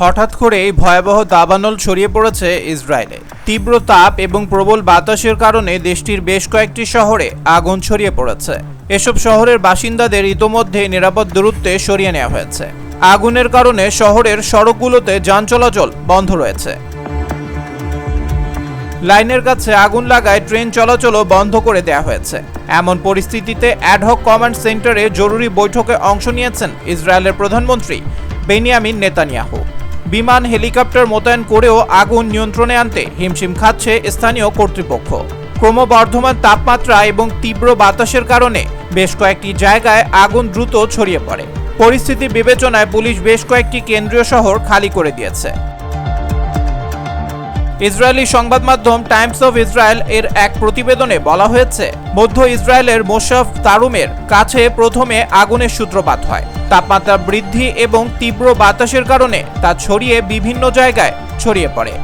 হঠাৎ করেই ভয়াবহ দাবানল ছড়িয়ে পড়েছে ইসরায়েলে। তীব্র তাপ এবং প্রবল বাতাসের কারণে দেশটির বেশ কয়েকটি শহরে আগুন ছড়িয়ে পড়েছে। এসব শহরের বাসিন্দাদের ইতোমধ্যে নিরাপদ দূরত্বে সরিয়ে নেওয়া হয়েছে। আগুনের কারণে শহরের সড়কগুলোতে যান চলাচল বন্ধ রয়েছে। লাইনের কাছে আগুন লাগায় ট্রেন চলাচলও বন্ধ করে দেওয়া হয়েছে। এমন পরিস্থিতিতে অ্যাডহক কমান্ড সেন্টারে জরুরি বৈঠকে অংশ নিয়েছেন ইসরায়েলের প্রধানমন্ত্রী বেনিয়ামিন নেতানিয়াহু। বিমান হেলিকপ্টার মোতায়েন করেও আগুন নিয়ন্ত্রণে আনতে হিমশিম খাচ্ছে স্থানীয় কর্তৃপক্ষ। ক্রমবর্ধমান তাপমাত্রা এবং তীব্র বাতাসের কারণে বেশ কয়েকটি জায়গায় আগুন দ্রুত ছড়িয়ে পড়ে। পরিস্থিতি বিবেচনায় পুলিশ বেশ কয়েকটি কেন্দ্রীয় শহর খালি করে দিয়েছে। ইসরায়েলি সংবাদ মাধ্যম টাইমস অফ ইসরায়েল এর এক প্রতিবেদনে বলা হয়েছে, মধ্য ইসরায়েলের মোশাফ তারুমের কাছে প্রথমে আগুনের সূত্রপাত হয়। তাপমাত্রা বৃদ্ধি এবং তীব্র বাতাসের কারণে তা ছড়িয়ে বিভিন্ন জায়গায় ছড়িয়ে পড়ে।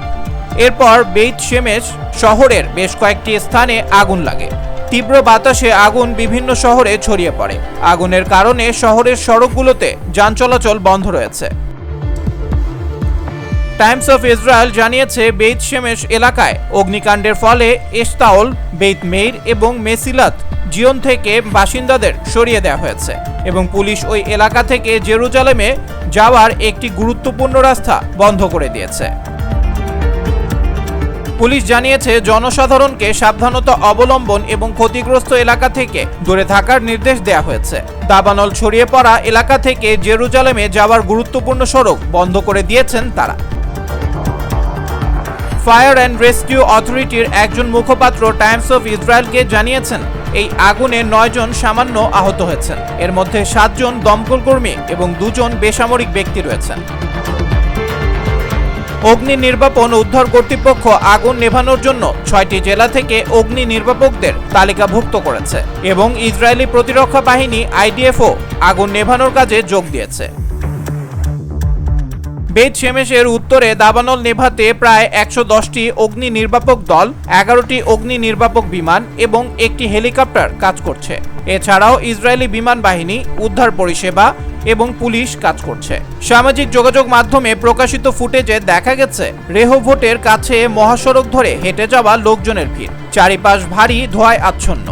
এরপর বেইত শেমেশ শহরের বেশ কয়েকটি স্থানে আগুন লাগে। তীব্র বাতাসে আগুন বিভিন্ন শহরে ছড়িয়ে পড়ে। আগুনের কারণে শহরের সড়কগুলোতে যান চলাচল বন্ধ রয়েছে। টাইমস অফ ইসরায়েল জানিয়েছে বেইত শেমেশ এলাকায়। অগ্নিকাণ্ডের ফলে এস্তাওল বেইত মেইর এবং মেসিলাত জিয়ন থেকে বাসিন্দাদের সরিয়ে দেওয়া হয়েছে এবং পুলিশ ওই এলাকা থেকে জেরুজালেমে যাওয়ার একটি গুরুত্বপূর্ণ রাস্তা বন্ধ করে দিয়েছে। পুলিশ জানিয়েছে, জনসাধারণকে সাবধানতা অবলম্বন এবং ক্ষতিগ্রস্ত এলাকা থেকে দূরে থাকার নির্দেশ দেওয়া হয়েছে। দাবানল ছড়িয়ে পড়া এলাকা থেকে জেরুজালেমে যাওয়ার গুরুত্বপূর্ণ সড়ক বন্ধ করে দিয়েছেন তারা। ফায়ার অ্যান্ড রেস্কিউ অথরিটির একজন মুখপাত্র টাইমস অফ ইসরায়েলকে জানিয়েছেন, এই আগুনে নয়জন সামান্য আহত হয়েছেন। এর মধ্যে সাতজন দমকল কর্মী এবং দুজন বেসামরিক ব্যক্তি রয়েছেন। অগ্নি নির্বাপন উদ্ধার কর্তৃপক্ষ আগুন নেভানোর জন্য ছয়টি জেলা থেকে অগ্নি নির্বাপকদের তালিকাভুক্ত করেছে এবং ইসরায়েলি প্রতিরক্ষা বাহিনী আইডিএফও আগুন নেভানোর কাজে যোগ দিয়েছে। বেদ শেমেশের উত্তরে দাবানল নেভাতে প্রায় একশো দশটি অগ্নি নির্বাপক দল, এগারোটি অগ্নি নির্বাপক বিমান এবং একটি হেলিকপ্টার কাজ করছে। এছাড়াও ইসরায়েলি বিমান বাহিনী, উদ্ধার পরিষেবা এবং পুলিশ কাজ করছে। সামাজিক যোগাযোগ মাধ্যমে প্রকাশিত ফুটেজে দেখা গেছে রেহভোটের কাছে মহাসড়ক ধরে হেঁটে যাওয়া লোকজনের ভিড়। চারিপাশ ভারী ধোঁয়ায় আচ্ছন্ন।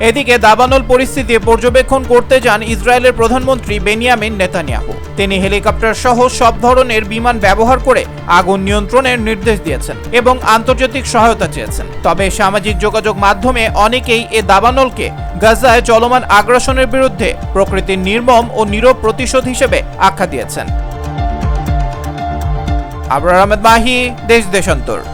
এদিকে দাবানল পরিস্থিতি পর্যবেক্ষণ করতে যান ইসরায়েলের প্রধানমন্ত্রী বেনিয়ামিন নেতানিয়াহু। তিনি হেলিকপ্টার সহ সব ধরনের বিমান ব্যবহার করে আগুন নিয়ন্ত্রণের নির্দেশ দিয়েছেন এবং আন্তর্জাতিক সহায়তা চেয়েছেন। তবে সামাজিক যোগাযোগ মাধ্যমে অনেকেই এ দাবানলকে গাজায় চলমান আগ্রাসনের বিরুদ্ধে প্রকৃতির নির্মম ও নীরব প্রতিশোধ হিসেবে আখ্যা দিয়েছেন। আবরার আহমেদ মাহি, দেশ দেশান্তর।